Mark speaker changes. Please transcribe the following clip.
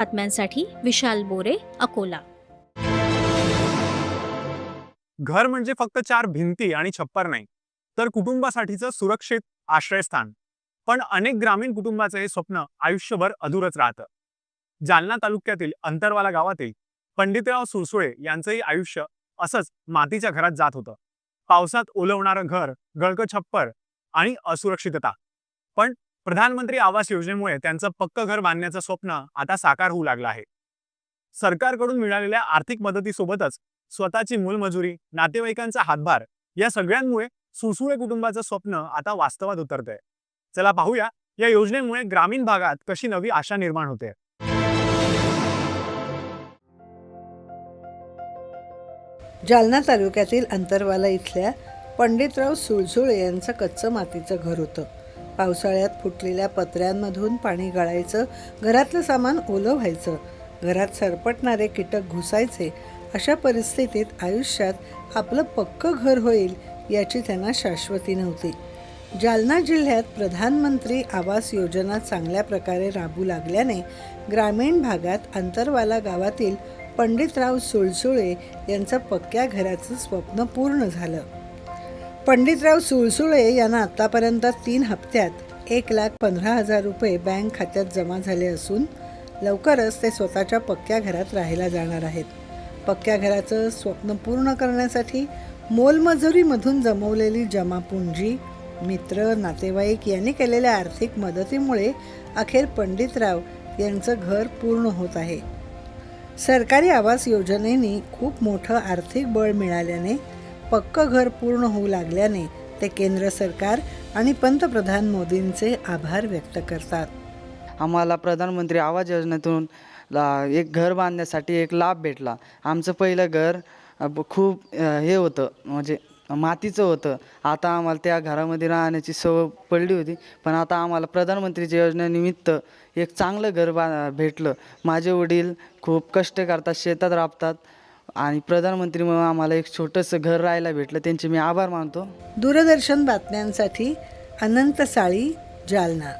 Speaker 1: बातम्यांसाठी विशाल बोरे अकोला.
Speaker 2: घर म्हणजे फक्त चार भिंती आणि छप्पर नाही तर कुटुंबासाठीचं सुरक्षित आश्रयस्थान. पण अनेक ग्रामीण कुटुंबाचं हे स्वप्न आयुष्यभर अधूरच राहतं. जालना तालुक्यातील अंतरवाला गावातील पंडितराव सुळसुळे यांचंही आयुष्य असंच मातीच्या घरात जात होतं. पावसात ओलवणारं घर गळकं छप्पर आणि असुरक्षितता. पण प्रधानमंत्री आवास योजनेमुळे त्यांचं पक्क घर बांधण्याचं स्वप्न आता साकार होऊ लागलं आहे. सरकारकडून मिळालेल्या आर्थिक मदतीसोबतच स्वतःची मूलमजुरी नातेवाईकांचा हातभार या सगळ्यांमुळे सुसुळे कुटुंबाचं स्वप्न आता वास्तवात उतरतंय. चला पाहूया या योजनेमुळे ग्रामीण भागात कशी नवी आशा निर्माण होते.
Speaker 3: जालना तालुक्यातील अंतरवाला इथल्या पंडितराव सुळसुळे यांचं कच्चं मातीचं घर होतं. पावसाळ्यात फुटलेल्या पत्र्यांमधून पाणी गळायचं घरातलं सामान ओलं व्हायचं घरात सरपटणारे कीटक घुसायचे अशा परिस्थितीत आयुष्यात आपलं पक्कं घर होईल याची त्यांना शाश्वती नव्हती. जालना जिल्ह्यात प्रधानमंत्री आवास योजना चांगल्या प्रकारे राबू लागल्याने ग्रामीण भागात अंतरवाला गावातील पंडितराव सुळसुळे यांचं पक्क्या घराचं स्वप्न पूर्ण झालं. पंडितराव सुळसुळे यांना आत्तापर्यंत तीन हप्त्यात एक लाख पंधरा हजार रुपये बँक खात्यात जमा झाले असून लवकरच ते स्वतःच्या पक्क्या घरात राहायला जाणार आहेत. पक्क्या घराचं स्वप्न पूर्ण करण्यासाठी मोलमजुरीमधून जमवलेली जमापुंजी मित्र नातेवाईक यांनी केलेल्या आर्थिक मदतीमुळे अखेर पंडितराव यांचं घर पूर्ण होत आहे. सरकारी आवास योजनेने खूप मोठं आर्थिक बळ मिळाल्याने पक्कं घर पूर्ण होऊ लागल्याने ते केंद्र सरकार आणि पंतप्रधान मोदींचे आभार व्यक्त करतात.
Speaker 4: आम्हाला प्रधानमंत्री आवास योजनेतून ला एक घर बांधण्यासाठी एक लाभ भेटला. आमचं पहिलं घर खूप हे होतं म्हणजे मातीचं होतं. आता आम्हाला त्या घरामध्ये राहण्याची सवय पडली होती पण आता आम्हाला प्रधानमंत्रीच्या योजनेनिमित्त एक चांगलं घर बा भेटलं. माझे वडील खूप कष्ट करतात शेतात राबतात आणि प्रधानमंत्रीमुळे आम्हाला एक छोटंसं घर राहायला भेटलं त्यांचे मी आभार मानतो.
Speaker 3: दूरदर्शन बातम्यांसाठी अनंत साळी जालना.